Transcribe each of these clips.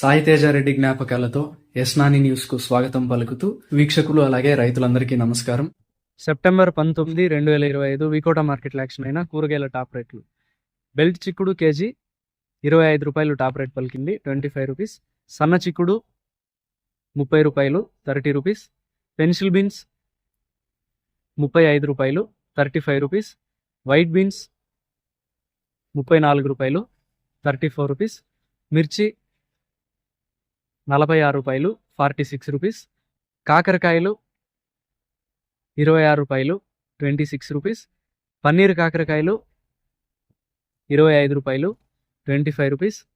సాయితేజారెడ్డి జ్ఞాపకాలతో యస్నాని న్యూస్కు స్వాగతం పలుకుతూ వీక్షకులు అలాగే రైతులందరికీ నమస్కారం. సెప్టెంబర్ పంతొమ్మిది రెండు వేల ఇరవై ఐదు వికోట మార్కెట్ యాక్షన్ అయిన కూరగాయల టాప్ రేట్లు. బెల్ట్ చిక్కుడు కేజీ ఇరవై ఐదు రూపాయలు టాప్ రేట్ పలికింది ట్వంటీ ఫైవ్ రూపీస్. సన్న చిక్కుడు ముప్పై రూపాయలు థర్టీ రూపీస్. పెన్సిల్ బీన్స్ ముప్పై ఐదు రూపాయలు thirty five rupees. White beans ముప్పై నాలుగు రూపాయలు థర్టీ ఫోర్ రూపీస్. మిర్చి నలభై ఆరు రూపాయలు ఫార్టీ సిక్స్ రూపీస్. కాకరకాయలు ఇరవై ఆరు రూపాయలు ట్వంటీ సిక్స్ రూపీస్. పన్నీర్ కాకరకాయలు ఇరవై ఐదు రూపాయలు ట్వంటీ ఫైవ్ రూపీస్.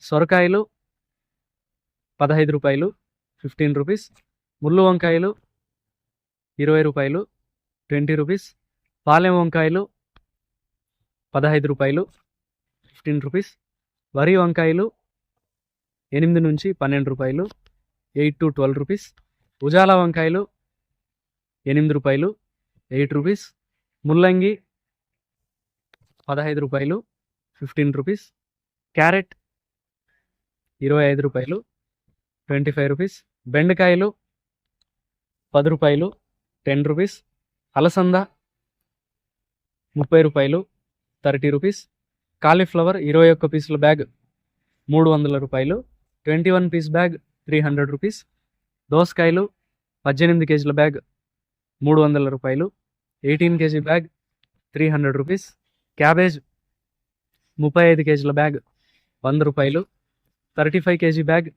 సొరకాయలు పదహైదు రూపాయలు ఫిఫ్టీన్ రూపీస్. ముళ్ళు వంకాయలు ఇరవై రూపాయలు ట్వంటీ రూపీస్. పాలెం వంకాయలు పదహైదు రూపాయలు ఫిఫ్టీన్ రూపీస్. వరి వంకాయలు ఎనిమిది నుంచి పన్నెండు రూపాయలు ఎయిట్ టు ట్వెల్వ్ రూపీస్. ఉజాల వంకాయలు ఎనిమిది రూపాయలు ఎయిట్ రూపీస్. ముల్లంగి పదహైదు రూపాయలు ఫిఫ్టీన్ రూపీస్. క్యారెట్ ఇరవై ఐదు రూపాయలు ట్వంటీ ఫైవ్ రూపీస్. బెండకాయలు పది రూపాయలు టెన్ రూపీస్. అలసంద ముప్పై రూపాయలు థర్టీ రూపీస్. కాలీఫ్లవర్ ఇరవై ఒక్క పీసుల బ్యాగ్ మూడు వందల రూపాయలు twenty one piece bag three hundred rupees దోసకాయలు పద్దెనిమిది కేజీల బ్యాగ్ మూడు వందల రూపాయలు. Eighteen KG bag three hundred rupees cabbage ముప్పై ఐదు కేజీల బ్యాగ్ వంద రూపాయలు. Thirty five KG bag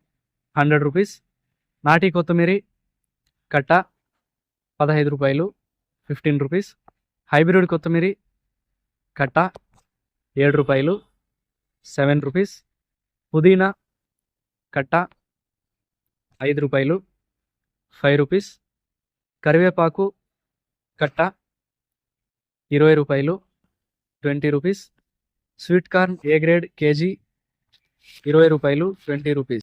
hundred rupees నాటి కొత్తిమీరి కట్ట పదహైదు రూపాయలు ఫిఫ్టీన్ రూపీస్ హైబ్రిడ్ కొత్తిమీరి కట్ట ఏడు రూపాయలు సెవెన్ రూపీస్ పుదీనా కట్ట ఐదు రూపాయలు ఫైవ్ రూపీస్. కరివేపాకు కట్ట ఇరవై రూపాయలు twenty rupees. Sweet corn A grade KG ఇరవై రూపాయలు ట్వంటీ రూపీస్.